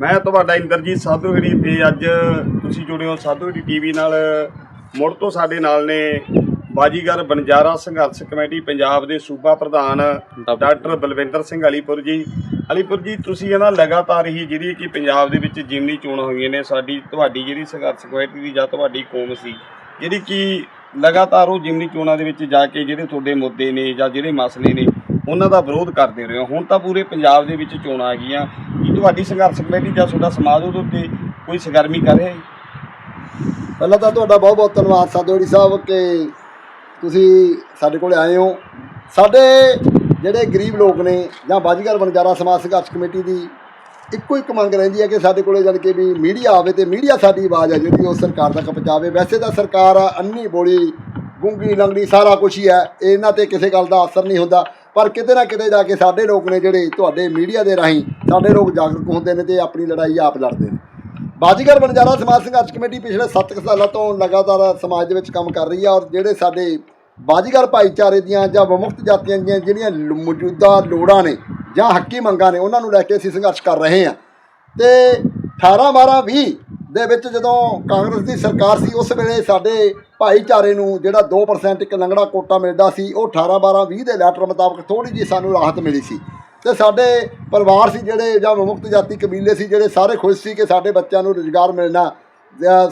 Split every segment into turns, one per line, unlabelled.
ਮੈਂ ਤੁਹਾਡਾ ਇੰਦਰਜੀਤ ਸਾਧੂਗੜੀ ਤੇ ਅੱਜ ਤੁਸੀਂ ਜੁੜੇ ਹੋ ਸਾਧੂਗੜੀ ਟੀਵੀ ਨਾਲ ਮੁੜ ਤੋਂ ਸਾਡੇ ਨਾਲ ਨੇ ਬਾਜੀਗਰ ਬੰਜਾਰਾ ਸੰਘਰਸ਼ ਕਮੇਟੀ ਪੰਜਾਬ ਦੇ ਸੂਬਾ ਪ੍ਰਧਾਨ ਡਾਕਟਰ ਬਲਵਿੰਦਰ ਸਿੰਘ ਅਲੀਪੁਰ ਜੀ। ਅਲੀਪੁਰ ਜੀ ਤੁਸੀਂ ਇਹਨਾਂ ਲਗਾਤਾਰ ਹੀ ਜਿਹੜੀ ਕਿ ਪੰਜਾਬ ਦੇ ਵਿੱਚ ਜਿਮਨੀ ਚੋਣਾਂ ਹੋਈਆਂ ਨੇ ਸਾਡੀ ਤੁਹਾਡੀ ਜਿਹੜੀ ਸੰਘਰਸ਼ ਕਮੇਟੀ ਦੀ ਜਾਂ ਤੁਹਾਡੀ ਕੌਮ ਸੀ ਜਿਹੜੀ ਕਿ ਲਗਾਤਾਰ ਉਹ ਜਿਮਨੀ ਚੋਣਾਂ ਦੇ ਵਿੱਚ ਜਾ ਕੇ ਜਿਹੜੇ ਤੁਹਾਡੇ ਮੁੱਦੇ ਨੇ ਜਾਂ ਜਿਹੜੇ ਮਸਲੇ ਨੇ ਉਹਨਾਂ ਦਾ ਵਿਰੋਧ ਕਰਦੇ ਰਹੇ ਹੋ। ਹੁਣ ਤਾਂ ਪੂਰੇ ਪੰਜਾਬ ਦੇ ਵਿੱਚ ਚੋਣਾਂ ਆ ਗਈਆਂ। ਕੀ ਤੁਹਾਡੀ ਸੰਘਰਸ਼ ਕਮੇਟੀ ਜਾਂ ਤੁਹਾਡਾ ਸਮਾਜ ਉਹਦੇ ਉੱਤੇ ਕੋਈ ਸਰਗਰਮੀ ਕਰ ਰਿਹਾ ਹੈ
ਪਹਿਲਾਂ ਤਾਂ ਤੁਹਾਡਾ ਬਹੁਤ ਬਹੁਤ ਧੰਨਵਾਦ ਸਾਦੋੜੀ ਸਾਹਿਬ ਕਿ ਤੁਸੀਂ ਸਾਡੇ ਕੋਲ ਆਏ ਹੋ। ਸਾਡੇ ਜਿਹੜੇ ਗਰੀਬ ਲੋਕ ਨੇ ਜਾਂ ਬਾਜੀਗਰ ਬੰਜਾਰਾ ਸਮਾਜ ਸੰਘਰਸ਼ ਕਮੇਟੀ ਦੀ ਇੱਕੋ ਇੱਕ ਮੰਗ ਰਹਿੰਦੀ ਹੈ ਕਿ ਸਾਡੇ ਕੋਲੇ ਜਦ ਕਿ ਵੀ ਮੀਡੀਆ ਆਵੇ ਤੇ ਮੀਡੀਆ ਸਾਡੀ ਆਵਾਜ਼ ਹੈ ਜਿਹੜੀ ਉਹ ਸਰਕਾਰ ਤੱਕ ਪਹੁੰਚਾਵੇ। ਵੈਸੇ ਤਾਂ ਸਰਕਾਰ ਅੰਨੀ ਬੋਲੀ, ਗੁੰਗੀ, ਲੰਗੜੀ ਸਾਰਾ ਕੁਝ ਹੀ ਹੈ। ਇਹਨਾਂ ਤੇ ਕਿਸੇ ਗੱਲ ਦਾ ਅਸਰ ਨਹੀਂ ਹੁੰਦਾ। ਪਰ ਕਿਤੇ ਨਾ ਕਿਤੇ ਜਾ ਕੇ ਸਾਡੇ ਲੋਕ ਨੇ ਜਿਹੜੇ ਤੁਹਾਡੇ ਮੀਡੀਆ ਦੇ ਰਾਹੀਂ ਸਾਡੇ ਲੋਕ ਜਾਗਰੂਕ ਹੁੰਦੇ ਨੇ ਤੇ ਆਪਣੀ ਲੜਾਈ ਆਪ ਲੜਦੇ ਨੇ। ਬਾਜੀਗਰ ਬੰਜਾਰਾ ਸਮਾਜ ਸੰਘਰਸ਼ ਕਮੇਟੀ ਪਿਛਲੇ 7 ਸਾਲਾਂ ਤੋਂ ਲਗਾਤਾਰ ਸਮਾਜ ਦੇ ਵਿੱਚ ਕੰਮ ਕਰ ਰਹੀ ਹੈ ਔਰ ਜਿਹੜੇ ਸਾਡੇ ਬਾਜੀਗਰ ਭਾਈਚਾਰੇ ਦੀਆਂ ਜਾਂ ਵਿਮੁਕਤ ਜਾਤੀਆਂ ਦੀਆਂ ਜਿਹੜੀਆਂ ਮੌਜੂਦਾ ਲੋੜਾਂ ਨੇ ਜਾਂ ਹੱਕੀ ਮੰਗਾਂ ਨੇ, ਉਹਨਾਂ ਨੂੰ ਲੈ ਕੇ ਅਸੀਂ ਸੰਘਰਸ਼ ਕਰ ਰਹੇ ਹਾਂ। ਤੇ 18 12 20 ਦੇ ਵਿੱਚ ਜਦੋਂ ਕਾਂਗਰਸ ਦੀ ਸਰਕਾਰ ਸੀ, ਉਸ ਵੇਲੇ ਸਾਡੇ ਭਾਈਚਾਰੇ ਨੂੰ ਜਿਹੜਾ 2% ਇੱਕ ਲੰਗੜਾ ਕੋਟਾ ਮਿਲਦਾ ਸੀ, ਉਹ 18 12 20 ਦੇ ਲੈਟਰ ਮੁਤਾਬਕ ਥੋੜੀ ਜਿਹੀ ਸਾਨੂੰ ਰਾਹਤ ਮਿਲੀ ਸੀ। ਤੇ ਸਾਡੇ ਪਰਿਵਾਰ ਸੀ ਜਿਹੜੇ, ਜਾਂ ਮੁਕਤ ਜਾਤੀ ਕਬੀਲੇ ਸੀ ਜਿਹੜੇ ਸਾਰੇ ਖੁਸ਼ ਸੀ ਕਿ ਸਾਡੇ ਬੱਚਿਆਂ ਨੂੰ ਰੁਜ਼ਗਾਰ ਮਿਲਣਾ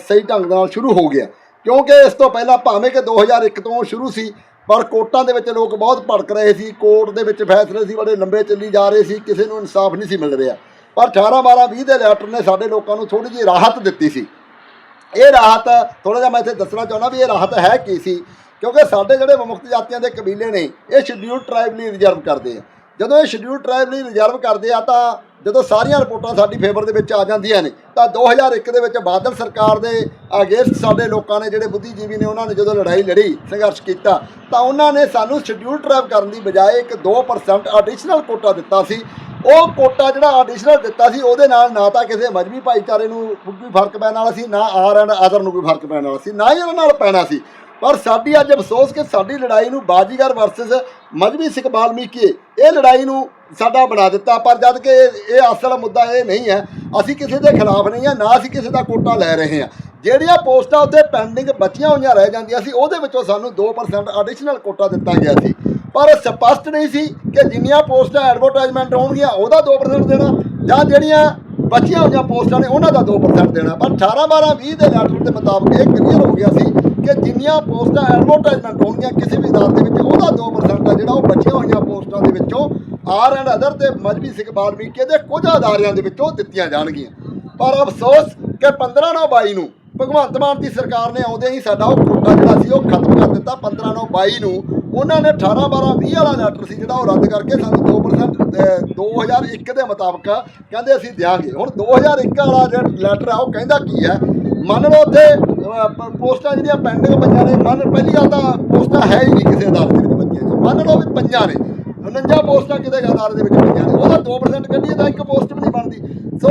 ਸਹੀ ਢੰਗ ਨਾਲ ਸ਼ੁਰੂ ਹੋ ਗਿਆ। ਕਿਉਂਕਿ ਇਸ ਤੋਂ ਪਹਿਲਾਂ ਭਾਵੇਂ ਕਿ 2001 ਤੋਂ ਸ਼ੁਰੂ ਸੀ, ਪਰ ਕੋਟਾਂ ਦੇ ਵਿੱਚ ਲੋਕ ਬਹੁਤ ਭੜਕ ਰਹੇ ਸੀ, ਕੋਰਟ ਦੇ ਵਿੱਚ ਫੈਸਲੇ ਸੀ, ਬੜੇ ਲੰਬੇ ਚੱਲੀ ਜਾ ਰਹੇ ਸੀ, ਕਿਸੇ ਨੂੰ ਇਨਸਾਫ ਨਹੀਂ ਸੀ ਮਿਲ ਰਿਹਾ। ਪਰ 18 12 20 ਦੇ ਲੈਟਰ ਨੇ ਸਾਡੇ ਲੋਕਾਂ ਨੂੰ ਥੋੜੀ ਜਿਹੀ ਰਾਹਤ ਦਿੱਤੀ ਸੀ। ਇਹ ਰਾਹਤ ਥੋੜਾ ਜਿਹਾ ਮੈਂ ਇੱਥੇ ਦੱਸਣਾ ਚਾਹੁੰਦਾ ਵੀ ਇਹ ਰਾਹਤ ਹੈ ਕੀ ਸੀ? ਕਿਉਂਕਿ ਸਾਡੇ ਜਿਹੜੇ ਮੁਕਤ ਜਾਤੀਆਂ ਦੇ ਕਬੀਲੇ ਨੇ, ਇਹ ਸ਼ਡਿਊਲ ਟ੍ਰਾਈਬ ਲਈ ਰਿਜ਼ਰਵ ਕਰਦੇ ਆ। ਜਦੋਂ ਇਹ ਸ਼ਡਿਊਲ ਟ੍ਰਾਈਬ ਲਈ ਰਿਜ਼ਰਵ ਕਰਦੇ ਆ ਤਾਂ ਜਦੋਂ ਸਾਰੀਆਂ ਰਿਪੋਰਟਾਂ ਸਾਡੀ ਫੇਵਰ ਦੇ ਵਿੱਚ ਆ ਜਾਂਦੀਆਂ ਨੇ, ਤਾਂ 2001 ਦੇ ਵਿੱਚ ਬਾਦਲ ਸਰਕਾਰ ਦੇ ਅਗੇਂਸਟ ਸਾਡੇ ਲੋਕਾਂ ਨੇ, ਜਿਹੜੇ ਬੁੱਧੀਜੀਵੀ ਨੇ, ਉਹਨਾਂ ਨੇ ਜਦੋਂ ਲੜਾਈ ਲੜੀ, ਸੰਘਰਸ਼ ਕੀਤਾ, ਤਾਂ ਉਹਨਾਂ ਨੇ ਸਾਨੂੰ ਸ਼ਡਿਊਲ ਟ੍ਰਾਈਬ ਕਰਨ ਦੀ ਬਜਾਏ ਇੱਕ 2% ਐਡੀਸ਼ਨਲ ਕੋਟਾ ਦਿੱਤਾ ਸੀ। ਉਹ ਕੋਟਾ ਜਿਹੜਾ ਐਡੀਸ਼ਨਲ ਦਿੱਤਾ ਸੀ, ਉਹਦੇ ਨਾਲ ਨਾ ਤਾਂ ਕਿਸੇ ਮਜਬੀ ਭਾਈਚਾਰੇ ਨੂੰ ਕੋਈ ਫ਼ਰਕ ਪੈਣ ਵਾਲਾ ਸੀ, ਨਾ ਆਰ ਐਂਡ ਅਦਰ ਨੂੰ ਕੋਈ ਫ਼ਰਕ ਪੈਣ ਵਾਲਾ ਸੀ, ਨਾ ਹੀ ਉਹਨਾਂ ਨਾਲ ਪੈਣਾ ਸੀ। ਪਰ ਸਾਡੀ ਅੱਜ ਅਫਸੋਸ ਕਿ ਸਾਡੀ ਲੜਾਈ ਨੂੰ ਬਾਜੀਗਰ ਵਰਸਸ ਮਜਬੀ ਸਿੱਖ ਬਾਲਮੀਕੀ ਇਹ ਲੜਾਈ ਨੂੰ ਸਾਡਾ ਬਣਾ ਦਿੱਤਾ। ਪਰ ਜਦ ਕਿ ਇਹ ਇਹ ਅਸਲ ਮੁੱਦਾ ਇਹ ਨਹੀਂ ਹੈ, ਅਸੀਂ ਕਿਸੇ ਦੇ ਖਿਲਾਫ ਨਹੀਂ ਹਾਂ, ਨਾ ਅਸੀਂ ਕਿਸੇ ਦਾ ਕੋਟਾ ਲੈ ਰਹੇ ਹਾਂ। ਜਿਹੜੀਆਂ ਪੋਸਟਾਂ ਉੱਤੇ ਪੈਂਡਿੰਗ ਬਚੀਆਂ ਹੋਈਆਂ ਰਹਿ ਜਾਂਦੀਆਂ ਸੀ, ਉਹਦੇ ਵਿੱਚੋਂ ਸਾਨੂੰ 2% ਐਡੀਸ਼ਨਲ ਕੋਟਾ ਦਿੱਤਾ ਗਿਆ ਸੀ। ਪਰ ਸਪਸ਼ਟ ਨਹੀਂ ਸੀ ਕਿ ਜਿੰਨੀਆਂ ਪੋਸਟਾਂ ਐਡਵਰਟਾਈਜ਼ਮੈਂਟ ਹੋਣਗੀਆਂ, ਉਹਦਾ 2% ਦੇਣਾ ਜਾਂ ਜਿਹੜੀਆਂ ਬਚੀਆਂ ਹੋਈਆਂ ਪੋਸਟਾਂ ਨੇ, ਉਹਨਾਂ ਦਾ 2% ਦੇਣਾ। ਪਰ 18 12 20 ਦੇ ਲੈਟਰ ਦੇ ਮੁਤਾਬਕ ਇਹ ਕਲੀਅਰ ਹੋ ਗਿਆ ਸੀ ਕਿ ਜਿੰਨੀਆਂ ਪੋਸਟਾਂ ਐਡਵਰਟਾਈਜ਼ਮੈਂਟ ਹੋਣਗੀਆਂ ਕਿਸੇ ਵੀ ਅਦਾਰੇ ਦੇ ਵਿੱਚ, ਉਹਦਾ 2% ਆ ਜਿਹੜਾ ਉਹ ਬਚੀਆਂ ਹੋਈਆਂ ਪੋਸਟਾਂ ਦੇ ਵਿੱਚੋਂ ਆਰ ਐਂਡ ਅਦਰ ਤੇ ਮਜਬੀ ਸਿੱਖ ਬਾਲਮੀਕੀ ਦੇ ਕੁਝ ਅਦਾਰਿਆਂ ਦੇ ਵਿੱਚੋਂ ਦਿੱਤੀਆਂ ਜਾਣਗੀਆਂ। ਪਰ ਅਫਸੋਸ ਕਿ 15 ਨੌ 22 ਨੂੰ ਭਗਵੰਤ ਮਾਨ ਦੀ ਸਰਕਾਰ ਨੇ ਆਉਂਦੇ ਹੀ ਸਾਡਾ ਉਹ ਕੋਟਾ ਜਿਹੜਾ ਸੀ, ਉਹ ਖਤਮ ਕਰ ਦਿੱਤਾ। 15 ਨੌ 22 ਨੂੰ ਉਹਨਾਂ ਨੇ 18 12 20 ਵਾਲਾ ਲੈਟਰ ਸੀ ਜਿਹੜਾ ਉਹ ਰੱਦ ਕਰਕੇ ਸਾਨੂੰ 2% ਅਹ 2001 ਦੇ ਮੁਤਾਬਕ ਕਹਿੰਦੇ ਅਸੀਂ ਦਿਆਂਗੇ। ਹੁਣ 2001 ਵਾਲਾ ਜਿਹੜਾ ਲੈਟਰ ਆ, ਉਹ ਕਹਿੰਦਾ ਕੀ ਹੈ? ਮੰਨ ਲਓ ਉੱਥੇ ਪੋਸਟਾਂ ਜਿਹੜੀਆਂ ਪੈਂਡਿੰਗ ਪਈਆਂ ਨੇ, ਮੰਨ, ਪਹਿਲੀ ਗੱਲ ਤਾਂ ਪੋਸਟਾਂ ਹੈ ਹੀ ਨਹੀਂ ਕਿਸੇ ਅਦਾਲਤ ਦੇ ਵਿੱਚ ਬੱਚਿਆਂ ਦੀਆਂ। ਮੰਨ ਲਓ ਵੀ ਪੰਜਾਂ ਨੇ 49 ਪੋਸਟਾਂ ਕਿਤੇ ਅਦਾਲਤ ਦੇ ਵਿੱਚ ਪਈਆਂ ਨੇ, ਉਹਦਾ 2% ਕੱਢੀਏ ਤਾਂ ਇੱਕ ਪੋਸਟ ਵੀ ਨਹੀਂ ਬਣਦੀ। ਸੋ,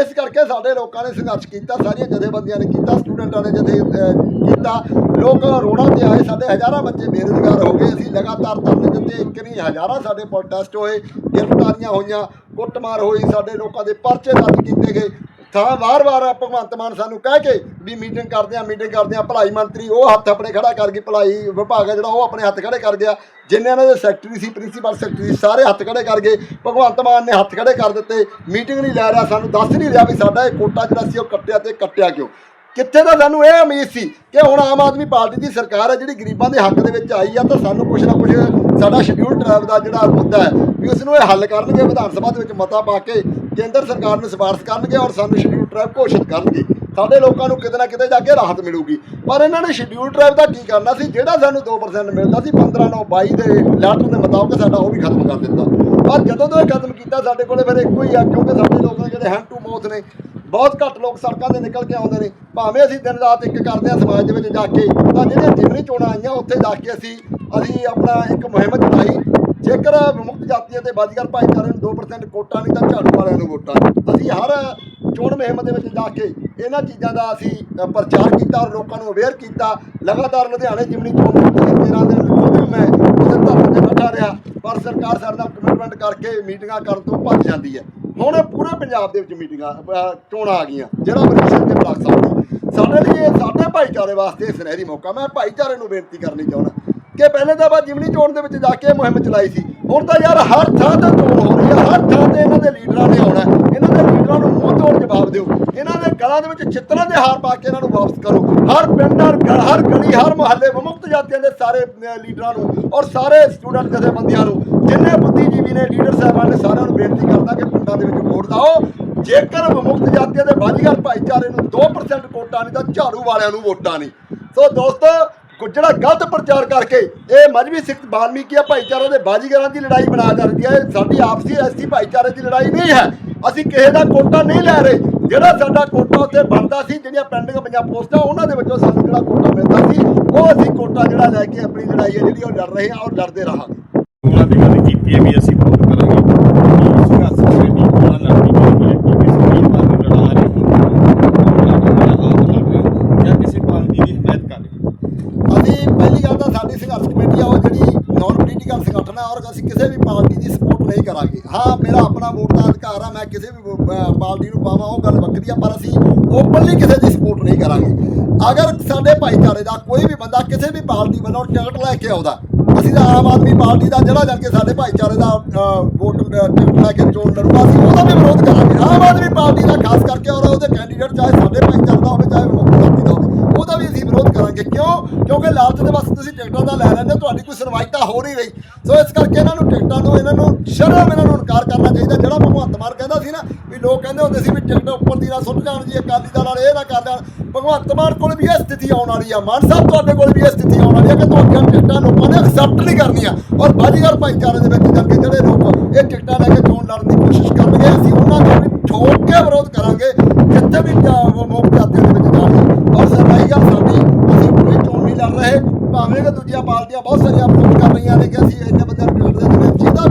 ਇਸ ਕਰਕੇ ਸਾਡੇ ਲੋਕਾਂ ਨੇ ਸੰਘਰਸ਼ ਕੀਤਾ, ਸਾਰੀਆਂ ਜਥੇਬੰਦੀਆਂ ਨੇ ਕੀਤਾ ਸਟੂਡੈਂਟਾਂ ਨੇ ਜਥੇ ਕੀਤਾ। ਲੋਕ ਰੋੜਾਂ ਤੇ ਆਏ, ਸਾਡੇ ਹਜ਼ਾਰਾਂ ਬੱਚੇ ਬੇਰੁਜ਼ਗਾਰ ਹੋ ਗਏ। ਅਸੀਂ ਲਗਾਤਾਰ ਧਰਨੇ ਦਿੱਤੇ, ਇੱਕ ਨਹੀਂ, ਹਜ਼ਾਰਾਂ ਸਾਡੇ ਪ੍ਰੋਟੈਸਟ ਹੋਏ, ਗ੍ਰਿਫਤਾਰੀਆਂ ਹੋਈਆਂ, ਕੁੱਟਮਾਰ ਹੋਈ, ਸਾਡੇ ਲੋਕਾਂ ਦੇ ਪਰਚੇ ਦਰਜ ਕੀਤੇ ਗਏ। ਥਾਂ ਵਾਰ-ਵਾਰ ਭਗਵੰਤ ਮਾਨ ਸਾਨੂੰ ਕਹਿ ਕੇ ਵੀ ਮੀਟਿੰਗ ਕਰਦੇ ਆ ਮੀਟਿੰਗ ਕਰਦੇ ਆ। ਭਲਾਈ ਮੰਤਰੀ ਉਹ ਹੱਥ ਆਪਣੇ ਖੜਾ ਕਰ ਗਈ, ਭਲਾਈ ਵਿਭਾਗ ਹੈ ਜਿਹੜਾ ਉਹ ਆਪਣੇ ਹੱਥ ਖੜੇ ਕਰ ਗਿਆ। ਜਿੰਨੇ ਇਹਨਾਂ ਦੇ ਸੈਕਟਰੀ ਸੀ ਪ੍ਰਿੰਸੀਪਲ ਸੈਕਟਰੀ ਸਾਰੇ ਹੱਥ ਖੜੇ ਕਰ ਗਏ। ਭਗਵੰਤ ਮਾਨ ਨੇ ਹੱਥ ਖੜੇ ਕਰ ਦਿੱਤੇ। ਮੀਟਿੰਗ ਨਹੀਂ ਲੈ ਰਿਹਾ, ਸਾਨੂੰ ਦੱਸ ਨਹੀਂ ਰਿਹਾ ਵੀ ਸਾਡਾ ਇਹ ਕੋਟਾ ਜਿਹੜਾ ਸੀ ਉਹ ਕੱਟਿਆ ਤੇ ਕੱਟਿਆ ਕਿਉਂ? ਕਿੱਥੇ ਤਾਂ ਸਾਨੂੰ ਇਹ ਉਮੀਦ ਸੀ ਕਿ ਹੁਣ ਆਮ ਆਦਮੀ ਪਾਰਟੀ ਦੀ ਸਰਕਾਰ ਹੈ, ਜਿਹੜੀ ਗਰੀਬਾਂ ਦੇ ਹੱਕ ਦੇ ਵਿੱਚ ਆਈ ਆ, ਤਾਂ ਸਾਨੂੰ ਕੁਝ ਨਾ ਕੁਝ ਸਾਡਾ ਸ਼ਡਿਊਲ ਟ੍ਰਾਈਬ ਦਾ ਜਿਹੜਾ ਮੁੱਦਾ ਹੈ, ਵੀ ਉਸ ਨੂੰ ਇਹ ਹੱਲ ਕਰਨਗੇ, ਵਿਧਾਨ ਸਭਾ ਦੇ ਵਿੱਚ ਮਤਾ ਪਾ ਕੇ ਕੇਂਦਰ ਸਰਕਾਰ ਨੂੰ ਸਿਫਾਰਸ਼ ਕਰਨਗੇ ਔਰ ਸਾਨੂੰ ਸ਼ਡਿਊਲ ਟ੍ਰਾਈਬ ਘੋਸ਼ਿਤ ਕਰਨਗੇ। ਸਾਡੇ ਲੋਕਾਂ ਨੂੰ ਕਿਤੇ ਨਾ ਕਿਤੇ ਜਾ ਕੇ ਰਾਹਤ ਮਿਲੂਗੀ। ਪਰ ਇਹਨਾਂ ਨੇ ਸ਼ਡਿਊਲ ਟ੍ਰਾਈਬ ਦਾ ਕੀ ਕਰਨਾ ਸੀ? ਜਿਹੜਾ ਸਾਨੂੰ 2% ਮਿਲਦਾ ਸੀ 15 9 22 ਦੇ ਲੈਟਰ ਦੇ ਮੁਤਾਬਕ ਸਾਡਾ ਉਹ ਵੀ ਖਤਮ ਕਰ ਦਿੱਤਾ। ਪਰ ਜਦੋਂ ਤੋਂ ਇਹ ਖਤਮ ਕੀਤਾ, ਸਾਡੇ ਕੋਲੇ ਫਿਰ ਇੱਕੋ ਹੀ ਆ, ਕਿਉਂਕਿ ਸਾਡੇ ਲੋਕ ਜਿਹੜੇ ਹੈਂਡ ਟੂ ਮਾਊਥ ਨੇ ਬਹੁਤ ਘੱਟ ਲੋਕ ਸੜਕਾਂ ਤੇ ਨਿਕਲ ਕੇ ਆਉਂਦੇ ਨੇ। ਭਾਵੇਂ ਅਸੀਂ ਦਿਨ ਰਾਤ ਇੱਕ ਕਰਦੇ ਆ ਸਮਾਜ ਦੇ ਵਿੱਚ ਜਾ ਕੇ, ਤਾਂ ਜਿਹੜੀਆਂ ਜਿਮਨੀ ਚੋਣਾਂ ਆਈਆਂ ਉੱਥੇ ਜਾ ਕੇ ਅਸੀਂ ਅਸੀਂ ਆਪਣਾ ਇੱਕ ਮੁਹਿੰਮ ਚਲਾਈ। ਜੇਕਰ ਮੁਕਤ ਜਾਤੀਆਂ ਤੇ ਬਾਜੀਗਰ ਭਾਈਚਾਰੇ ਨੂੰ 2% ਕੋਟਾ ਨਹੀਂ, ਤਾਂ ਝਾੜੂ ਵਾਲਿਆਂ ਨੂੰ ਵੋਟਾਂ। ਅਸੀਂ ਹਰ ਚੋਣ ਮੁਹਿੰਮ ਦੇ ਵਿੱਚ ਜਾ ਕੇ ਇਹਨਾਂ ਚੀਜ਼ਾਂ ਦਾ ਅਸੀਂ ਪ੍ਰਚਾਰ ਕੀਤਾ ਔਰ ਲੋਕਾਂ ਨੂੰ ਅਵੇਅਰ ਕੀਤਾ। ਲਗਾਤਾਰ ਲੁਧਿਆਣੇ ਜਿਮਨੀ ਚੋਣ 13 ਦਿਨ ਖੁਦ ਵੀ ਮੈਂ ਉਸੇ ਧਰਨੇ ਤੇ ਬੈਠਾ ਰਿਹਾ, ਪਰ ਸਰਕਾਰ ਸਾਡੇ ਨਾਲ ਕਮਿਟਮੈਂਟ ਕਰਕੇ ਮੀਟਿੰਗਾਂ ਕਰਨ ਤੋਂ ਭੱਜ ਜਾਂਦੀ ਹੈ। ਹੁਣ ਪੂਰੇ ਪੰਜਾਬ ਦੇ ਵਿੱਚ ਮੀਟਿੰਗਾਂ ਅਹ, ਚੋਣਾਂ ਆ ਗਈਆਂ। ਜਿਹੜਾ ਬਰੀਸ਼ਨ ਤੇ ਬਲਾਕ ਸਾਹਿਬ ਦੀ ਸਾਡੇ ਲਈ ਇਹ ਸਾਡੇ ਭਾਈਚਾਰੇ ਵਾਸਤੇ ਇਹ ਸੁਨਹਿਰੀ ਮੌਕਾ। ਮੈਂ ਭਾਈਚਾਰੇ ਨੂੰ ਬੇਨਤੀ ਕਰਨੀ ਚਾਹੁੰਦਾ। ਕਿ ਪਹਿਲੇ ਤਾਂ ਆਪਾਂ ਜਿਮਨੀ ਚੋਣ ਦੇ ਵਿੱਚ ਜਾ ਕੇ ਇਹ ਮੁਹਿੰਮ ਚਲਾਈ ਸੀ। ਹੁਣ ਤਾਂ ਯਾਰ ਹਰ ਥਾਂ ਤੇ ਚੋਣ ਹੋ ਰਹੀ ਹੈ ਹਰ ਥਾਂ ਤੇ ਇਹਨਾਂ ਦੇ ਲੀਡਰਾਂ ਨੇ ਆਉਣਾ ਇਹਨਾਂ ਦੇ ਲੀਡਰਾਂ ਨੂੰ ਮੂੰਹ ਤੋੜ ਜਵਾਬ ਦਿਓ। ਇਹਨਾਂ ਦੇ ਗਲਾਂ ਦੇ ਵਿੱਚ ਚਿੱਤਰਾਂ ਦੇ ਹਾਰ ਪਾ ਕੇ ਇਹਨਾਂ ਨੂੰ ਵਾਪਸ ਕਰੋ। ਹਰ ਪਿੰਡ, ਹਰ ਗ- ਹਰ ਗਲੀ, ਹਰ ਮੁਹੱਲੇ ਵਿਮੁਕਤ ਜਾਤੀਆਂ ਦੇ ਸਾਰੇ ਲੀਡਰਾਂ ਨੂੰ ਔਰ ਸਾਰੇ ਸਟੂਡੈਂਟ ਜਥੇਬੰਦੀਆਂ ਨੂੰ, ਜਿੰਨੇ ਬੁੱਧੀਜੀਵੀ ਨੇ, ਲੀਡਰ ਸਾਹਿਬਾਨ ਨੇ ਸਾਰਿਆਂ ਨੂੰ ਬੇਨਤੀ ਕਰਦਾ ਕਿ ਪਿੰਡਾਂ ਦੇ ਵਿੱਚ ਵੋਟ ਦਿਓ। ਜੇਕਰ ਵਿਮੁਕਤ ਜਾਤੀਆਂ ਦੇ ਬਾਜੀਗਰ ਭਾਈਚਾਰੇ ਨੂੰ 2% ਵੋਟਾਂ ਨਹੀਂ, ਤਾਂ ਝਾੜੂ ਵਾਲਿਆਂ ਨੂੰ ਵੋਟਾਂ ਨਹੀਂ। ਸੋ ਦੋਸਤੋ ਕੋ- ਜਿਹੜਾ ਗਲਤ ਪ੍ਰਚਾਰ ਕਰਕੇ ਇਹ ਮਜਬੀ ਸਿੱਖ ਬਾਲਮੀਕੀਆ ਭਾਈਚਾਰੇ ਦੇ ਬਾਜੀਗਰਾਂ ਦੀ ਲੜਾਈ ਬਣਾ ਜਾਂਦੀ ਹੈ ਸਾਡੀ ਆਪਸੀ ਐਸਟੀ ਭਾਈਚਾਰੇ ਦੀ ਲੜਾਈ ਨਹੀਂ ਹੈ। ਅਸੀਂ ਕਿਸੇ ਦਾ ਕੋਟਾ ਨਹੀਂ ਲੈ ਰਹੇ। ਜਿਹੜਾ ਸਾਡਾ ਕੋਟਾ ਉੱਥੇ ਬਣਦਾ ਸੀ, ਜਿਹੜੀਆਂ ਪੈਂਡਿੰਗ ਪੰਜਾਬ ਪੋਸਟਾਂ, ਉਹਨਾਂ ਦੇ ਵਿੱਚੋਂ ਸਾਨੂੰ ਜਿਹੜਾ ਕੋਟਾ ਮਿਲਦਾ ਸੀ, ਉਹ ਅਸੀਂ ਕੋਟਾ ਜਿਹੜਾ ਲੈ ਕੇ ਆਪਣੀ ਲੜਾਈ ਹੈ ਜਿਹੜੀ ਉਹ ਲੜ ਰਹੇ ਹਾਂ ਔਰ ਲੜਦੇ ਰਹਾਂਗੇ।
ਉਹਨਾਂ ਦੀ ਗੱਲ ਕੀਤੀ ਹੈ ਵੀ ਅਸੀਂ ਵਿਰੋਧ ਕਰਾਂਗੇ ਕਿ ਸੰਘਰਸ਼ ਕਮੇਟੀ ਕੋਲ ਲੜਨੀ ਚਾਹੀਦੀ ਹੈ ਕਿ ਕਿਸੇ ਉਮੀਦਵਾਰ ਨੂੰ ਲੜਾ ਰਹੇ ਹੋ ਜਾਂ ਕਿਸੇ ਪਾਰਟੀ ਦੀ ਹਮਾਇਤ ਕਰ ਰਹੇ ਹੋ
ਅਸੀਂ ਪਹਿਲੀ ਗੱਲ ਤਾਂ ਸਾਡੀ ਸੰਘਰਸ਼ ਕਮੇਟੀ ਆ ਉਹ ਜਿਹੜੀ ਨਾਨ ਪੋਲੀਟੀਕਲ ਸੰਗਠਨ ਹੈ ਔਰ ਅਸੀਂ ਕਿਸੇ ਵੀ ਪਾਰਟੀ ਦੀ ਸਪੋਰਟ ਨਹੀਂ ਕਰਾਂਗੇ। ਹਾਂ ਮੇਰਾ ਆਪਣਾ ਵੋਟ ਦਾ ਅਧਿਕਾਰ ਆ ਮੈਂ ਕਿਸੇ ਵੀ ਪਾਰਟੀ ਨੂੰ ਪਾਵਾਂ ਉਹ ਗੱਲ ਵੱਖਰੀ ਆ ਪਰ ਅਸੀਂ ਓਪਨਲੀ ਕਿਸੇ ਦੀ ਸਪੋਰਟ ਨਹੀਂ ਕਰਾਂਗੇ। ਅਗਰ ਸਾਡੇ ਭਾਈਚਾਰੇ ਦਾ ਕੋਈ ਵੀ ਬੰਦਾ ਕਿਸੇ ਵੀ ਪਾਰਟੀ ਵੱਲੋਂ ਟਿਕਟ ਲੈ ਕੇ ਆਉਂਦਾ ਅਸੀਂ ਤਾਂ ਆਮ ਆਦਮੀ ਪਾਰਟੀ ਦਾ ਜਿਹੜਾ ਜਾਣ ਕੇ ਸਾਡੇ ਭਾਈਚਾਰੇ ਦਾ ਵੋਟ ਟਿਕਟ ਲੈ ਕੇ ਚੋਣ ਲੜੂਗਾ ਅਸੀਂ ਉਹਦਾ ਵੀ ਵਿਰੋਧ ਕਰਾਂਗੇ। ਆਮ ਆਦਮੀ ਪਾਰਟੀ ਦਾ ਖਾਸ ਕਰਕੇ ਔਰ ਉਹਦੇ ਕੈਂਡੀਡੇਟ ਚਾਹੇ ਸਾਡੇ ਭਾਈਚਾਰੇ ਦਾ ਹੋਵੇ ਚਾਹੇ ਮੁੱਖ ਪਾਰਟੀ ਦਾ ਹੋਵੇ ਉਹਦਾ ਵੀ ਅਸੀਂ ਵਿਰੋਧ ਕਰਾਂਗੇ। ਕਿਉਂ? ਕਿਉਂਕਿ ਲਾਲਚ ਦੇ ਵਾਸਤੇ ਤੁਸੀਂ ਟਿਕਟਾਂ ਦਾ ਲੈ ਲੈਂਦੇ ਹੋ, ਤੁਹਾਡੀ ਕੋਈ ਸੁਣਵਾਈ ਤਾਂ ਹੋ ਨਹੀਂ ਰਹੀ। ਸੋ ਇਸ ਕਰਕੇ ਇਹਨਾਂ ਨੂੰ ਟਿਕਟਾਂ ਨੂੰ ਇਹਨਾਂ ਨੂੰ ਸ਼ਰਮ ਇਹਨਾਂ ਨੂੰ ਇਨਕਾਰ ਕਰਨਾ ਚਾਹੀਦਾ। ਜਿਹੜਾ ਭਗਵੰਤ ਮਾਨ ਕਹਿੰਦਾ ਸੀ ਨਾ ਵੀ ਲੋਕ ਕਹਿੰਦੇ ਹੁੰਦੇ ਸੀ ਵੀ ਟਿਕਟ ਉੱਪਰ ਦੀ ਨਾ ਸੁੱਟ ਜਾਣ ਜੀ, ਅਕਾਲੀ ਦਲ ਵਾਲੇ ਇਹ ਨਾ ਕਰ ਲੈਣ। ਭਗਵੰਤ ਮਾਨ ਕੋਲ ਵੀ ਇਹ ਸਥਿਤੀ ਆਉਣ ਵਾਲੀ ਆ। ਮਾਨ ਸਾਹਿਬ ਤੁਹਾਡੇ ਕੋਲ ਵੀ ਇਹ ਸਥਿਤੀ ਆਉਣ ਵਾਲੀ ਆ ਕਿ ਤੁਹਾਡੀਆਂ ਟਿਕਟਾਂ ਲੋਕਾਂ ਨੇ ਐਕਸੈਪਟ ਨਹੀਂ ਕਰਨੀਆਂ। ਔਰ ਬਾਜੀਗਰ ਭਾਈਚਾਰੇ ਦੇ ਵਿੱਚ ਜਾ ਕੇ ਜਿਹੜੇ ਲੋਕ ਇਹ ਟਿਕਟਾਂ ਲੈ ਕੇ ਚੋਣ ਲੜਨ ਦੀ ਕੋਸ਼ਿਸ਼ ਕਰਨਗੇ, ਅਸੀਂ ਉਹਨਾਂ ਦਾ ਵੀ ਠੋਕ ਕੇ ਵਿਰੋਧ ਕਰਾਂਗੇ, ਜਿੱਥੇ ਵੀ ਮੌਕੇ ਜਾਤੀਆਂ ਦੇ ਵਿੱਚ ਜਾਣਗੇ ਔਰ ਸਰਵਾਈ ਗੱਲ ਸਾਡੀ, ਅਸੀਂ ਕੋਈ ਚੋਣ ਨਹੀਂ ਲੜ ਰਹੇ। ਭਾਵੇਂ ਕਿ ਦੂਜੀਆਂ ਪਾਰਟੀਆਂ ਬਹੁਤ ਸਾਰੀਆਂ ਅਪਰੋਚ ਕਰ ਰਹੀਆਂ ਨੇ ਕਿ ਅਸੀਂ ਇੰਨੇ ਬੰਦੇ ਨੂੰ ਟਿਕਟ ਦੇ ਦੇਵੇ ਜਿਹਦਾ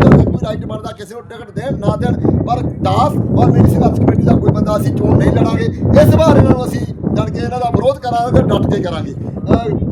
ਰਾਈਟ ਬਣਦਾ ਕਿਸੇ ਨੂੰ ਟਿਕਟ ਦੇਣ, ਨਾ ਦੇਣ, ਪਰ ਦਾਸ ਔਰ ਮੇਰੀ ਸੰਘਰਸ਼ ਕਮੇਟੀ ਦਾ ਕੋਈ ਬੰਦਾ ਅਸੀਂ ਚੋਣ ਨਹੀਂ ਲੜਾਂਗੇ। ਇਸ ਵਾਰ ਇਹਨਾਂ ਨੂੰ ਅਸੀਂ ਜਾਣ ਕੇ ਇਹਨਾਂ ਦਾ ਵਿਰੋਧ ਕਰਾਂਗੇ ਡਟ ਕੇ ਕਰਾਂਗੇ।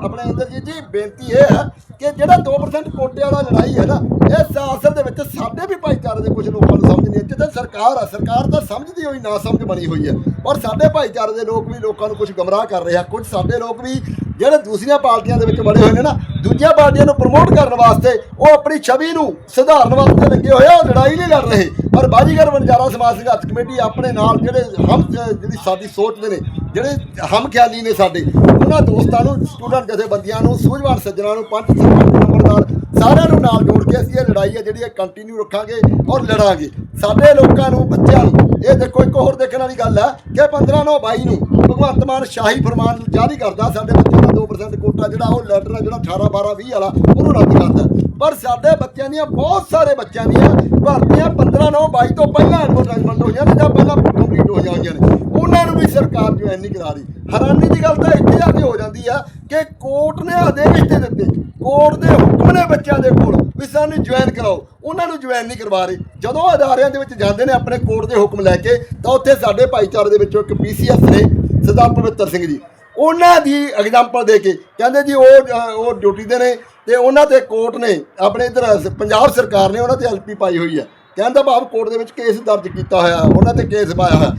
ਆਪਣੇ ਇੰਦਰਜੀਤ ਜੀ ਬੇਨਤੀ ਇਹ ਹੈ ਕਿ ਜਿਹੜਾ 2% ਕੋਟੇ ਵਾਲਾ ਲੜਾਈ ਹੈ ਨਾ, ਇਹ ਸਿਆਸਤ ਦੇ ਵਿੱਚ ਸਾਡੇ ਵੀ ਭਾਈਚਾਰੇ ਦੇ ਕੁਝ ਲੋਕਾਂ ਨੂੰ ਸਮਝ ਨਹੀਂ ਜਿੱਥੇ ਸਰਕਾਰ ਆ, ਸਰਕਾਰ ਤਾਂ ਸਮਝਦੀ ਹੋਈ ਨਾ ਸਮਝ ਬਣੀ ਹੋਈ ਹੈ। ਔਰ ਸਾਡੇ ਭਾਈਚਾਰੇ ਦੇ ਲੋਕ ਵੀ ਲੋਕਾਂ ਨੂੰ ਕੁਝ ਗਮਰਾਹ ਕਰ ਰਹੇ ਆ। ਕੁਝ ਸਾਡੇ ਲੋਕ ਵੀ ਜਿਹੜੇ ਦੂਸਰੀਆਂ ਪਾਰਟੀਆਂ ਦੇ ਵਿੱਚ ਵੜੇ ਹੋਏ ਨੇ ਨਾ, ਦੂਜੀਆਂ ਪਾਰਟੀਆਂ ਨੂੰ ਪ੍ਰਮੋਟ ਕਰਨ ਵਾਸਤੇ ਉਹ ਆਪਣੀ ਛਵੀ ਨੂੰ ਸੁਧਾਰਨ ਵਾਸਤੇ ਲੱਗੇ ਹੋਏ ਆ, ਉਹ ਲੜਾਈ ਨਹੀਂ ਲੜ ਰਹੇ। ਪਰ ਬਾਜੀਗਰ ਬੰਜਾਰਾ ਸਮਾਜ ਸੰਘਰਸ਼ ਕਮੇਟੀ ਆਪਣੇ ਨਾਲ ਜਿਹੜੇ ਹਮ ਜਿਹੜੀ ਸਾਡੀ ਸੋਚ ਦੇ ਨੇ, ਜਿਹੜੇ ਹਮ ਖਿਆਲੀ ਨੇ ਸਾਡੇ ਉਹਨਾਂ ਦੋਸਤਾਂ ਨੂੰ ਸਟੂਡੈਂਟ ਜਥੇਬੰਦੀਆਂ ਨੂੰ, ਸੂਝਵਾਨ ਸੱਜਣਾ ਨੂੰ, ਪੰਜ ਸਰਪੰਚ ਨੰਬਰਦਾਰ, ਸਾਰਿਆਂ ਨੂੰ ਨਾਲ ਜੋੜ ਕੇ ਅਸੀਂ ਇਹ ਲੜਾਈ ਹੈ ਜਿਹੜੀ ਇਹ ਕੰਟੀਨਿਊ ਰੱਖਾਂਗੇ ਔਰ ਲੜਾਂਗੇ। ਸਾਡੇ ਲੋਕਾਂ ਨੂੰ, ਬੱਚਿਆਂ ਨੂੰ, ਇਹ ਦੇਖੋ ਇੱਕ ਹੋਰ ਦੇਖਣ ਵਾਲੀ ਗੱਲ ਹੈ ਕਿ 15 ਨੌ 22 ਨੂੰ ਭਗਵੰਤ ਮਾਨ ਸ਼ਾਹੀ ਫਰਮਾਨ ਜਾਰੀ ਕਰਦਾ, ਸਾਡੇ ਬੱਚਿਆਂ ਦਾ 2% ਕੋਟਾ ਜਿਹੜਾ ਉਹ ਲੈਟਰ ਹੈ ਜਿਹੜਾ 18 12 20 ਵਾਲਾ, ਉਹਨੂੰ ਰੱਦ ਕਰਦਾ। ਪਰ ਸਾਡੇ ਬੱਚਿਆਂ ਦੀਆਂ, ਬਹੁਤ ਸਾਰੇ ਬੱਚਿਆਂ ਦੀਆਂ ਭਰਤੀਆਂ 15 ਨੌ 22 ਤੋਂ ਪਹਿਲਾਂ ਐਡਵਰਟਾਈਜ਼ਮੈਂਟ ਹੋਈਆਂ ਨੇ, ਜਾਂ ਪਹਿਲਾਂ ਕੰਪਲੀਟ ਹੋ ਜਾਂਦੀਆਂ ਨੇ। ਉਹਨਾਂ ਨੂੰ ਵੀ ਸਰਕਾਰ ਜੁਆਇਨ ਨਹੀਂ ਕਰਾ ਰਹੀ। ਹੈਰਾਨੀ ਦੀ ਗੱਲ ਤਾਂ ਇੱਥੇ ਆ ਕੇ ਹੋ ਜਾਂਦੀ ਆ ਕਿ ਕੋਰਟ ਨੇ ਆਦੇਸ਼ ਦੇ ਦਿੱਤੇ। ਕੋਰਟ ਦੇ ਹੁਕਮ ਨੇ ਬੱਚਿਆਂ ਦੇ ਕੋਲ ਵੀ ਸਾਨੂੰ ਜੁਆਇਨ ਕਰਾਓ। ਉਹਨਾਂ ਨੂੰ ਜੁਆਇਨ ਨਹੀਂ ਕਰਵਾ ਰਹੇ। ਜਦੋਂ ਅਦਾਰਿਆਂ ਦੇ ਵਿੱਚ ਜਾਂਦੇ ਨੇ ਆਪਣੇ ਕੋਰਟ ਦੇ ਹੁਕਮ ਲੈ ਕੇ, ਤਾਂ ਉੱਥੇ ਸਾਡੇ ਭਾਈਚਾਰੇ ਦੇ ਵਿੱਚੋਂ ਇੱਕ ਪੀਸੀਐਸ ਨੇ, ਸਰਦਾਰ ਪਵਿੱਤਰ ਸਿੰਘ ਜੀ। ਉਹਨਾਂ ਦੀ ਐਗਜ਼ਾਮਪਲ ਦੇ ਕੇ ਕਹਿੰਦੇ ਜੀ ਉਹ ਉਹ ਡਿਊਟੀ ਦੇ ਨੇ ਤੇ ਉਹਨਾਂ ਤੇ ਕੋਰਟ ਨੇ, ਆਪਣੇ ਇਧਰ ਪੰਜਾਬ ਸਰਕਾਰ ਨੇ ਉਹਨਾਂ ਤੇ ਐਲਪੀ ਪਾਈ ਹੋਈ ਹੈ। ਕਹਿੰਦਾ ਭਾਵ ਕੋਰਟ ਦੇ ਵਿੱਚ ਕੇਸ ਦਰਜ ਕੀਤਾ ਹੋਇਆ, ਉਹਨਾਂ ਤੇ ਕੇਸ ਪਾਇਆ ਹੋਇਆ।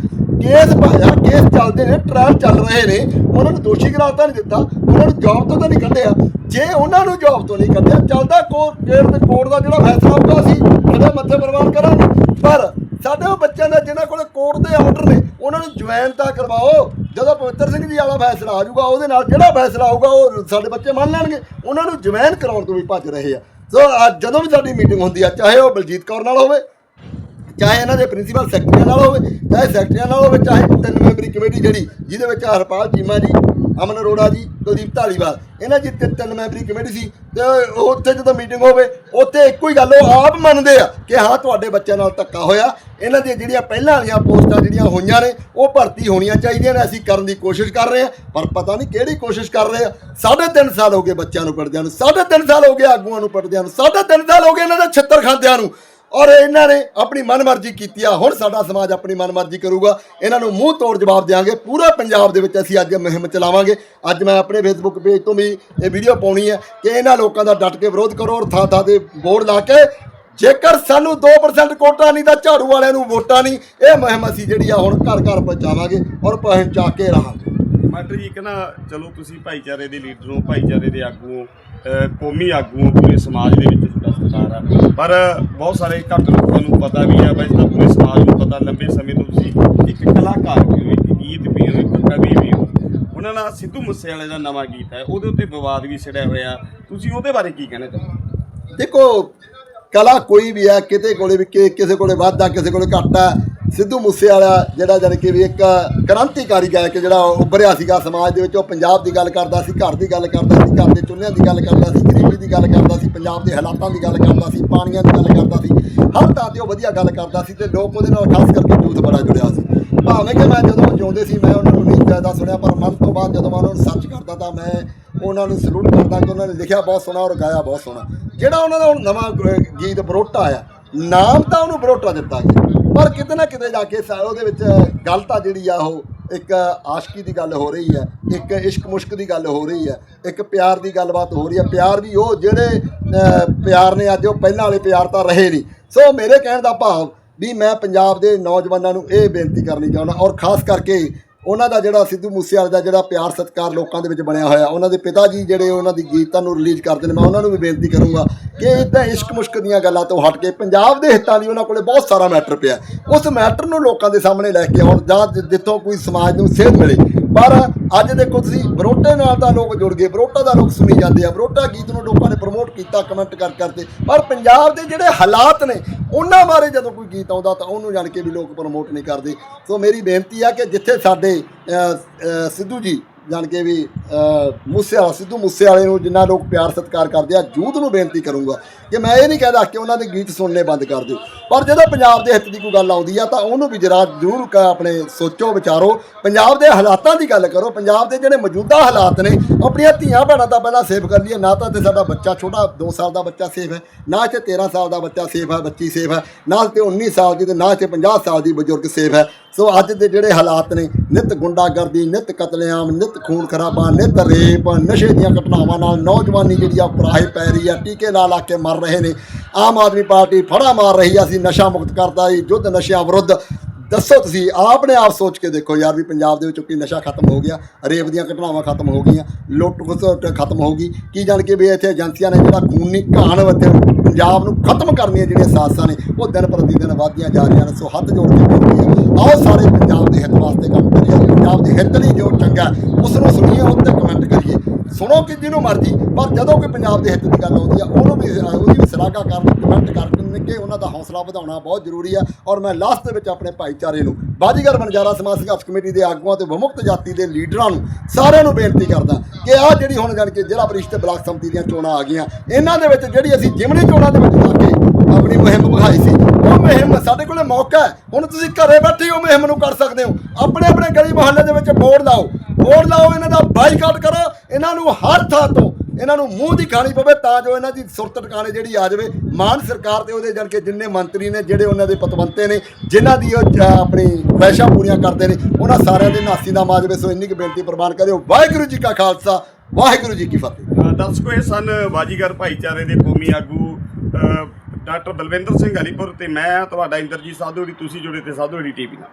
ਕੇਸ ਪਾਇਆ ਕੇਸ ਚੱਲਦੇ ਨੇ ਟ੍ਰਾਇਲ ਚੱਲ ਰਹੇ ਨੇ, ਉਹਨਾਂ ਨੂੰ ਦੋਸ਼ੀ ਕਰਾਰ ਤਾਂ ਨਹੀਂ ਦਿੱਤਾ, ਉਹਨਾਂ ਨੂੰ ਜੌਬ ਤੋਂ ਤਾਂ ਨਹੀਂ ਕੱਢਿਆ। ਜੇ ਉਹਨਾਂ ਨੂੰ ਜੌਬ ਤੋਂ ਨਹੀਂ ਕੱਢਿਆ, ਚੱਲਦਾ ਕੋਰਟ ਤੇ ਕੋਰਟ ਦਾ ਜਿਹੜਾ ਫੈਸਲਾ ਹੁੰਦਾ ਸੀ ਉਹਦੇ ਮੱਥੇ ਪ੍ਰਵਾਨ ਕਰਾਂਗੇ। ਪਰ ਸਾਡੇ ਉਹ ਬੱਚਿਆਂ ਦਾ, ਜਿਨ੍ਹਾਂ ਕੋਲ ਕੋਰਟ ਦੇ ਆਰਡਰ ਨੇ, ਉਹਨਾਂ ਨੂੰ ਜੁਆਇਨ ਤਾਂ ਕਰਵਾਓ। ਜਦੋਂ ਪਵਿੱਤਰ ਸਿੰਘ ਜੀ ਵਾਲਾ ਫੈਸਲਾ ਆ ਜਾਊਗਾ, ਉਹਦੇ ਨਾਲ ਜਿਹੜਾ ਫੈਸਲਾ ਆਊਗਾ, ਉਹ ਸਾਡੇ ਬੱਚੇ ਮੰਨ ਲੈਣਗੇ। ਉਹਨਾਂ ਨੂੰ ਜਵੈਨ ਕਰਾਉਣ ਤੋਂ ਵੀ ਭੱਜ ਰਹੇ ਆ। ਸੋ ਅੱਜ ਜਦੋਂ ਵੀ ਸਾਡੀ ਮੀਟਿੰਗ ਹੁੰਦੀ ਆ, ਚਾਹੇ ਉਹ ਬਲਜੀਤ ਕੌਰ ਨਾਲ ਹੋਵੇ ਚਾਹੇ ਇਹਨਾਂ ਦੇ ਪ੍ਰਿੰਸੀਪਲ ਸੈਕਟਰੀਆਂ ਨਾਲ ਹੋਵੇ, ਚਾਹੇ ਸੈਕਟਰੀਆਂ ਨਾਲ ਹੋਵੇ, ਚਾਹੇ ਤਿੰਨ ਮੈਂਬਰੀ ਕਮੇਟੀ ਜਿਹੜੀ, ਜਿਹਦੇ ਵਿੱਚ ਹਰਪਾਲ ਚੀਮਾ ਜੀ, ਅਮਨ ਅਰੋੜਾ ਜੀ, ਕੁਲਦੀਪ ਢਾਲੀਵਾਲ। ਇਹਨਾਂ ਦੀ ਤਿੰਨ ਤਿੰਨ ਮੈਂਬਰੀ ਕਮੇਟੀ ਸੀ, ਤੇ ਉੱਥੇ ਜਦੋਂ ਮੀਟਿੰਗ ਹੋਵੇ, ਉੱਥੇ ਇੱਕੋ ਹੀ ਗੱਲ, ਉਹ ਆਪ ਮੰਨਦੇ ਆ ਕਿ ਹਾਂ, ਤੁਹਾਡੇ ਬੱਚਿਆਂ ਨਾਲ ਧੱਕਾ ਹੋਇਆ। ਇਹਨਾਂ ਦੀਆਂ ਜਿਹੜੀਆਂ ਪਹਿਲਾਂ ਵਾਲੀਆਂ ਪੋਸਟਾਂ ਜਿਹੜੀਆਂ ਹੋਈਆਂ ਨੇ, ਉਹ ਭਰਤੀ ਹੋਣੀਆਂ ਚਾਹੀਦੀਆਂ ਨੇ। ਅਸੀਂ ਕਰਨ ਦੀ ਕੋਸ਼ਿਸ਼ ਕਰ ਰਹੇ ਹਾਂ, ਪਰ ਪਤਾ ਨਹੀਂ ਕਿਹੜੀ ਕੋਸ਼ਿਸ਼ ਕਰ ਰਹੇ ਆ। ਸਾਢੇ ਤਿੰਨ ਸਾਲ ਹੋ ਗਏ ਬੱਚਿਆਂ ਨੂੰ ਪੜਦਿਆਂ ਨੂੰ, ਸਾਢੇ ਤਿੰਨ ਸਾਲ ਹੋ ਗਏ ਆਗੂਆਂ ਨੂੰ ਪੜਦਿਆਂ ਨੂੰ, ਸਾਢੇ ਤਿੰਨ ਸਾਲ ਹੋ ਗਏ ਇਹਨਾਂ ਦੇ ਛੱਤਰ ਖਾਂਦਿਆਂ ਨੂੰ। ਔਰ ਇਹਨਾਂ ਨੇ ਆਪਣੀ ਮਨਮਰਜ਼ੀ ਕੀਤੀ ਆ। ਹੁਣ ਸਾਡਾ ਸਮਾਜ ਆਪਣੀ ਮਨਮਰਜ਼ੀ ਕਰੂਗਾ। ਇਹਨਾਂ ਨੂੰ ਮੂੰਹ ਤੋੜ ਜਵਾਬ ਦੇਵਾਂਗੇ ਪੂਰੇ ਪੰਜਾਬ ਦੇ ਵਿੱਚ ਅਸੀਂ ਅੱਜ ਮੁਹਿੰਮ ਚਲਾਵਾਂਗੇ। ਅੱਜ ਮੈਂ ਆਪਣੇ ਫੇਸਬੁੱਕ ਪੇਜ ਤੋਂ ਵੀ ਇਹ ਵੀਡੀਓ ਪਾਉਣੀ ਹੈ ਕਿ ਇਹਨਾਂ ਲੋਕਾਂ ਦਾ ਡਟ ਕੇ ਵਿਰੋਧ ਕਰੋ ਔਰ ਥਾਂ ਥਾਂ ਤੇ ਬੋਰਡ ਲਾ ਕੇ ਜੇਕਰ ਸਾਨੂੰ 2% ਕੋਟਾ ਨਹੀਂ ਤਾਂ ਝਾੜੂ ਵਾਲਿਆਂ ਨੂੰ ਵੋਟਾਂ ਨਹੀਂ। ਇਹ ਮੁਹਿੰਮ ਅਸੀਂ ਜਿਹੜੀ ਆ ਹੁਣ ਘਰ ਘਰ ਪਹੁੰਚਾਵਾਂਗੇ ਔਰ ਪਹੁੰਚਾ ਕੇ ਰਹਾਂਗੇ।
ਮਾਸਟਰ ਜੀ ਕਹਿੰਦਾ ਚਲੋ ਤੁਸੀਂ ਭਾਈਚਾਰੇ ਦੇ ਲੀਡਰ ਹੋ, ਭਾਈਚਾਰੇ ਦੇ ਆਗੂ ਹੋ। ਕੌਮੀ ਆਗੂ ਪੂਰੇ ਸਮਾਜ ਦੇ ਵਿੱਚ ਤੁਹਾਡਾ ਸਰਕਾਰ ਆ। ਪਰ ਬਹੁਤ ਸਾਰੇ ਘੱਟ ਲੋਕਾਂ ਨੂੰ ਪਤਾ ਵੀ ਆ ਵੈਸੇ ਤਾਂ ਪੂਰੇ ਸਮਾਜ ਨੂੰ ਪਤਾ ਲੰਬੇ ਸਮੇਂ ਤੋਂ ਤੁਸੀਂ ਇੱਕ ਕਲਾਕਾਰ ਵੀ ਹੋ, ਇੱਕ ਗੀਤ ਵੀ ਹੋ, ਇੱਕ ਕਵੀ ਵੀ ਹੋ। ਉਹਨਾਂ ਨਾਲ ਸਿੱਧੂ ਮੂਸੇਵਾਲੇ ਦਾ ਨਵਾਂ ਗੀਤ ਹੈ, ਉਹਦੇ ਉੱਤੇ ਵਿਵਾਦ ਵੀ ਛਿੜਿਆ ਹੋਇਆ। ਤੁਸੀਂ ਉਹਦੇ ਬਾਰੇ ਕੀ ਕਹਿਣਾ ਚਾਹੁੰਦੇ
ਦੇਖੋ, ਕਲਾ ਕੋਈ ਵੀ ਹੈ ਕਿਤੇ ਕੋਲੇ ਵੀ ਕਿਸੇ ਕੋਲੇ ਵੱਧ ਆ ਕਿਸੇ ਕੋਲੇ ਘੱਟ ਆ ਸਿੱਧੂ ਮੂਸੇਵਾਲਾ ਜਿਹੜਾ ਜਾਣੀ ਕਿ ਵੀ ਇੱਕ ਕ੍ਰਾਂਤੀਕਾਰੀ ਗਾਇਕ ਜਿਹੜਾ ਉੱਭਰਿਆ ਸੀਗਾ, ਸਮਾਜ ਦੇ ਵਿੱਚ ਉਹ ਪੰਜਾਬ ਦੀ ਗੱਲ ਕਰਦਾ ਸੀ, ਘਰ ਦੀ ਗੱਲ ਕਰਦਾ ਸੀ, ਘਰ ਦੇ ਚੁੱਲ੍ਹਿਆਂ ਦੀ ਗੱਲ ਕਰਦਾ ਸੀ, ਗਰੀਬੀ ਦੀ ਗੱਲ ਕਰਦਾ ਸੀ, ਪੰਜਾਬ ਦੇ ਹਾਲਾਤਾਂ ਦੀ ਗੱਲ ਕਰਦਾ ਸੀ, ਪਾਣੀਆਂ ਦੀ ਗੱਲ ਕਰਦਾ ਸੀ, ਹਰ ਥਾਂ ਤੇ ਉਹ ਵਧੀਆ ਗੱਲ ਕਰਦਾ ਸੀ ਤੇ ਲੋਕ ਉਹਦੇ ਨਾਲ ਖਾਸ ਕਰਕੇ ਯੂਥ ਬੜਾ ਜੁੜਿਆ ਸੀ। ਭਾਵੇਂ ਕਿ ਮੈਂ ਜਦੋਂ ਜਿਉਂਦੇ ਸੀ, ਮੈਂ ਉਹਨਾਂ ਨੂੰ ਨਹੀਂ ਜ਼ਿਆਦਾ ਸੁਣਿਆ, ਪਰ ਮਨ ਤੋਂ ਬਾਅਦ ਜਦੋਂ ਮੈਂ ਉਹਨਾਂ ਨੂੰ ਸਰਚ ਕਰਦਾ ਤਾਂ ਮੈਂ ਉਹਨਾਂ ਨੂੰ ਸਲੂਟ ਕਰਦਾ ਕਿ ਉਹਨਾਂ ਨੇ ਲਿਖਿਆ ਬਹੁਤ ਸੋਹਣਾ ਔਰ ਗਾਇਆ ਬਹੁਤ ਸੋਹਣਾ। ਜਿਹੜਾ ਉਹਨਾਂ ਦਾ ਹੁਣ ਨਵਾਂ ਗੀਤ ਬਰੋਟਾ ਆਇਆ, ਨਾਮ ਤਾਂ ਉਹਨੂੰ ਬਰੋਟਾ ਦਿੱਤਾ ਗਿਆ। ਪਰ ਕਿਤੇ ਨਾ ਕਿਤੇ ਜਾ ਕੇ ਸਾ- ਉਹਦੇ ਵਿੱਚ ਗੱਲ ਤਾਂ ਜਿਹੜੀ ਆ ਉਹ, ਇੱਕ ਆਸ਼ਕੀ ਦੀ ਗੱਲ ਹੋ ਰਹੀ ਹੈ, ਇੱਕ ਇਸ਼ਕ ਮੁਸ਼ਕ ਦੀ ਗੱਲ ਹੋ ਰਹੀ ਹੈ, ਇੱਕ ਪਿਆਰ ਦੀ ਗੱਲਬਾਤ ਹੋ ਰਹੀ ਹੈ। ਪਿਆਰ ਵੀ ਉਹ ਜਿਹੜੇ ਪਿਆਰ ਨੇ ਅੱਜ ਉਹ ਪਹਿਲਾਂ ਵਾਲੇ ਪਿਆਰ ਤਾਂ ਰਹੇ ਨਹੀਂ। ਸੋ ਮੇਰੇ ਕਹਿਣ ਦਾ ਭਾਵ ਵੀ ਮੈਂ ਪੰਜਾਬ ਦੇ ਨੌਜਵਾਨਾਂ ਨੂੰ ਇਹ ਬੇਨਤੀ ਕਰਨੀ ਚਾਹੁੰਦਾ ਔਰ ਖਾਸ ਕਰਕੇ ਉਹਨਾਂ ਦਾ ਜਿਹੜਾ ਸਿੱਧੂ ਮੂਸੇਵਾਲੇ ਦਾ ਜਿਹੜਾ ਪਿਆਰ ਸਤਿਕਾਰ ਲੋਕਾਂ ਦੇ ਵਿੱਚ ਬਣਿਆ ਹੋਇਆ, ਉਹਨਾਂ ਦੇ ਪਿਤਾ ਜੀ ਜਿਹੜੇ ਉਹਨਾਂ ਦੀ ਗੀਤਾਂ ਨੂੰ ਰਿਲੀਜ਼ ਕਰਦੇ ਨੇ, ਮੈਂ ਉਹਨਾਂ ਨੂੰ ਵੀ ਬੇਨਤੀ ਕਰੂੰਗਾ ਕਿ ਇਦਾਂ ਇਸ਼ਕ ਮੁਸ਼ਕ ਦੀਆਂ ਗੱਲਾਂ ਤੋਂ ਹਟ ਕੇ ਪੰਜਾਬ ਦੇ ਹਿੱਤਾਂ ਦੀ ਉਹਨਾਂ ਕੋਲੇ ਬਹੁਤ ਸਾਰਾ ਮੈਟਰ ਪਿਆ। ਉਸ ਮੈਟਰ ਨੂੰ ਲੋਕਾਂ ਦੇ ਸਾਹਮਣੇ ਲੈ ਕੇ ਆਉਣ ਜਾਂ, ਜਿੱਥੋਂ ਕੋਈ ਸਮਾਜ ਨੂੰ ਸੇਧ ਮਿਲੇ ਪਰ ਅੱਜ ਦੇਖੋ ਤੁਸੀਂ ਬਰੋਟੇ ਨਾਲ ਤਾਂ ਲੋਕ ਜੁੜ ਗਏ ਬਰੋਟਾ ਦਾ ਲੋਕ ਸੁਣੀ ਜਾਂਦੇ ਆ ਬਰੋਟਾ ਗੀਤ ਨੂੰ ਲੋਕਾਂ ਨੇ ਪ੍ਰਮੋਟ ਕੀਤਾ ਕਮੈਂਟ ਕਰ ਕਰਦੇ ਪਰ ਪੰਜਾਬ ਦੇ ਜਿਹੜੇ ਹਾਲਾਤ ਨੇ ਉਹਨਾਂ ਬਾਰੇ ਜਦੋਂ ਕੋਈ ਗੀਤ ਆਉਂਦਾ ਤਾਂ ਉਹਨੂੰ ਜਾਣ ਕੇ ਵੀ ਲੋਕ ਪ੍ਰਮੋਟ ਨਹੀਂ ਕਰਦੇ। ਸੋ ਮੇਰੀ ਬੇਨਤੀ ਆ ਕਿ ਜਿੱਥੇ ਸਾਡੇ ਸਿੱਧੂ ਜੀ ਜਾਣ ਕੇ ਵੀ ਅਹ, ਮੂਸੇ ਵਾਲਾ ਸਿੱਧੂ ਮੂਸੇ ਵਾਲੇ ਨੂੰ ਜਿੰਨਾ ਲੋਕ ਪਿਆਰ ਸਤਿਕਾਰ ਕਰਦੇ ਆ ਯੂਥ ਨੂੰ ਬੇਨਤੀ ਕਰੂੰਗਾ। ਕਿ ਮੈਂ ਇਹ ਨਹੀਂ ਕਹਿੰਦਾ ਕਿ ਉਹਨਾਂ ਦੇ ਗੀਤ ਸੁਣਨੇ ਬੰਦ ਕਰ ਦਿਓ, ਪਰ ਜਦੋਂ ਪੰਜਾਬ ਦੇ ਹਿੱਤ ਦੀ ਕੋਈ ਗੱਲ ਆਉਂਦੀ ਆ ਤਾਂ ਉਹਨੂੰ ਵੀ ਜਰਾ ਜ਼ਰੂਰ ਕ- ਆਪਣੇ ਸੋਚੋ, ਵਿਚਾਰੋ। ਪੰਜਾਬ ਦੇ ਹਾਲਾਤਾਂ ਦੀ ਗੱਲ ਕਰੋ, ਪੰਜਾਬ ਦੇ ਜਿਹੜੇ ਮੌਜੂਦਾ ਹਾਲਾਤ ਨੇ, ਆਪਣੀਆਂ ਧੀਆਂ ਭੈਣਾਂ ਦਾ ਪਹਿਲਾਂ ਸੇਵ ਕਰ ਲਈਏ ਨਾ ਤਾਂ ਤੇ ਸਾਡਾ ਬੱਚਾ ਛੋਟਾ 2 ਸਾਲ ਦਾ ਬੱਚਾ ਸੇਫ ਹੈ, ਨਾ ਇੱਥੇ 13 ਸਾਲ ਦਾ ਬੱਚਾ ਸੇਫ ਹੈ, ਬੱਚੀ ਸੇਫ ਹੈ, ਨਾ ਤੇ 19 ਸਾਲ ਦੀ ਤੇ ਨਾ ਇੱਥੇ 50 ਸਾਲ ਦੀ ਬਜ਼ੁਰਗ ਸੇਫ ਹੈ। ਸੋ ਅੱਜ ਦੇ ਜਿਹੜੇ ਹਾਲਾਤ ਨੇ, ਨਿਤ ਗੁੰਡਾਗਰਦੀ, ਨਿਤ ਕਤਲੇਆਮ, ਨਿਤ ਖੂਨ ਖਰਾਬਾ, ਨਿਤ ਰੇਪ, ਨਸ਼ੇ ਦੀਆਂ ਘਟਨਾਵਾਂ ਨਾਲ ਨੌਜਵਾਨੀ ਜਿਹੜੀ ਆ ਪਰਾਹੇ ਪੈ ਰਹੀ ਆ, ਟੀਕੇ ਲਾ ਲਾ ਕੇ ਮਰ ਰਹੇ ਨੇ। ਆਮ ਆਦਮੀ ਪਾਰਟੀ ਫੜਾ ਮਾਰ ਰਹੀ ਆ, ਅਸੀਂ ਨਸ਼ਾ ਮੁਕਤ ਕਰਦਾ ਜੀ ਯੁੱਧ ਨਸ਼ਿਆਂ ਵਿਰੁੱਧ। ਦੱਸੋ ਤੁਸੀਂ ਆਪਣੇ ਆਪ ਸੋਚ ਕੇ ਦੇਖੋ ਯਾਰ ਵੀ ਪੰਜਾਬ ਦੇ ਵਿੱਚ ਕੀ ਨਸ਼ਾ ਖਤਮ ਹੋ ਗਿਆ, ਰੇਪ ਦੀਆਂ ਘਟਨਾਵਾਂ ਖਤਮ ਹੋ ਗਈਆਂ, ਲੁੱਟ ਖਸੁੱਟ ਖਤਮ ਹੋ ਗਈ। ਕੀ ਜਾਣ ਕੇ ਵੀ ਇੱਥੇ ਏਜੰਸੀਆਂ ਨੇ ਜਿਹੜਾ ਖੂਨੀ ਕਹਾਣ ਇੱਥੇ ਪੰਜਾਬ ਨੂੰ ਖਤਮ ਕਰਨੀਆਂ ਜਿਹੜੀਆਂ ਸਾਜ਼ਸਾਂ ਨੇ, ਉਹ ਦਿਨ ਪ੍ਰਤੀ ਦਿਨ ਵਧਦੀਆਂ ਜਾ ਰਹੀਆਂ ਨੇ, ਸੋ ਹੱਥ ਜੋੜ ਕੇ ਬੇਨਤੀ ਹੈ ਆਓ ਸਾਰੇ ਪੰਜਾਬ ਦੇ ਹਿੱਤ ਵਾਸਤੇ ਕੰਮ ਕਰੀਏ, ਪੰਜਾਬ ਦੇ ਹਿੱਤ ਲਈ ਜੋ ਚੰਗਾ, ਉਸ ਨੂੰ ਸੁਣੀਏ, ਉੱਤੇ ਕਮੈਂਟ ਕਰੀਏ। ਸੁਣੋ ਕਿ ਜਿਹਨੂੰ ਮਰਜ਼ੀ, ਪਰ ਜਦੋਂ ਕੋਈ ਪੰਜਾਬ ਦੇ ਹਿੱਤ ਦੀ ਗੱਲ ਆਉਂਦੀ ਆ, ਉਹਨੂੰ ਵੀ, ਉਹਦੀ ਵੀ ਸਲਾਹਾ ਕਰਨ, ਕਮੈਂਟ ਕਰਨ ਕਿ ਉਹਨਾਂ ਦਾ ਹੌਸਲਾ ਵਧਾਉਣਾ ਬਹੁਤ ਜ਼ਰੂਰੀ ਆ। ਔਰ ਮੈਂ ਲਾਸਟ ਦੇ ਵਿੱਚ ਆਪਣੇ ਭਾਈਚਾਰੇ ਨੂੰ, ਬਾਜੀਗਰ ਬੰਜਾਰਾ ਸਮਾਜ ਸੰਘਰਸ਼ ਕਮੇਟੀ ਦੇ ਆਗੂਆਂ ਤੇ ਵਿਮੁਕਤ ਜਾਤੀ ਦੇ ਲੀਡਰਾਂ ਨੂੰ ਸਾਰਿਆਂ ਨੂੰ ਬੇਨਤੀ ਕਰਦਾ ਕਿ ਆਹ ਜਿਹੜੀ ਹੁਣ ਜਾਣ ਕੇ ਜ਼ਿਲ੍ਹਾ ਪਰਿਸ਼ਦ ਤੇ ਬਲਾਕ ਸੰਮਤੀ ਦੀਆਂ ਚੋਣਾਂ ਆ ਗਈਆਂ, ਇਹਨਾਂ ਦੇ ਵਿੱਚ ਜਿਹੜੀ ਅਸੀਂ ਜਿਮਣੀ ਚੋਣਾਂ ਦੇ ਵਿੱਚ ਜਾ ਕੇ ਆਪਣੀ ਮੁਹਿੰਮ ਵਿਖਾਈ ਸੀ, ਉਹ ਮੁਹਿੰਮ ਸਾਡੇ ਕੋਲੇ ਮੌਕਾ ਹੈ। ਹੁਣ ਤੁਸੀਂ ਘਰੇ ਬੈਠੇ ਹੀ ਉਹ ਮੁਹਿੰਮ ਨੂੰ ਕਰ ਸਕਦੇ ਹੋ। ਆਪਣੇ ਆਪਣੇ ਗਲੀ ਮੁਹੱਲੇ ਦੇ ਵਿੱਚ ਬੋਰਡ ਲਾਓ ਬੋਰਡ ਲਾਓ, ਇਹਨਾਂ ਦਾ ਬਾਈਕਾਟ ਕਰੋ ਇਹਨਾਂ ਨੂੰ ਹਰ ਥਾਂ ਤੋਂ ਇਹਨਾਂ ਨੂੰ ਮੂੰਹ ਦੀ ਖਾਣੀ ਪਵੇ ਤਾਂ ਜੋ ਇਹਨਾਂ ਦੀ ਸੁਰਤ ਟਿਕਾਣੇ ਜਿਹੜੀ ਆ ਜਾਵੇ। ਮਾਨ ਸਰਕਾਰ ਤੇ ਉਹਦੇ ਜਣ ਕੇ ਜਿੰਨੇ ਮੰਤਰੀ ਨੇ, ਜਿਹੜੇ ਉਹਨਾਂ ਦੇ ਪਤਵੰਤੇ ਨੇ, ਜਿਨ੍ਹਾਂ ਦੀ ਉਹ ਜ- ਆਪਣੀ ਖੁਆਇਸ਼ਾਂ ਪੂਰੀਆਂ ਕਰਦੇ ਨੇ, ਉਹਨਾਂ ਸਾਰਿਆਂ ਦੇ ਨਾਸੀ ਦਾ ਮਾਜਵੇ। ਸੋ ਇੰਨੀ ਕੁ ਬੇਨਤੀ ਪ੍ਰਵਾਨ ਕਰਿਓ। ਵਾਹਿਗੁਰੂ ਜੀ ਕਾ ਖਾਲਸਾ, ਵਾਹਿਗੁਰੂ ਜੀ ਕੀ ਫਤਿਹ।
ਅਹ, ਦਰਸ਼ਕੋ, ਇਹ ਸਨ ਬਾਜੀਗਰ ਭਾਈਚਾਰੇ ਦੇ ਕੌਮੀ ਆਗੂ ਡਾਕਟਰ ਬਲਵਿੰਦਰ ਸਿੰਘ ਅਲੀਪੁਰ ਤੇ ਮੈਂ ਤੁਹਾਡਾ ਇੰਦਰਜੀਤ ਸਾਧੂ ਜੀ ਤੁਸੀਂ ਜੁੜੇ ਤੇ ਸਾਧੂ ਜੀ ਟੀਵੀ ਨਾਲ।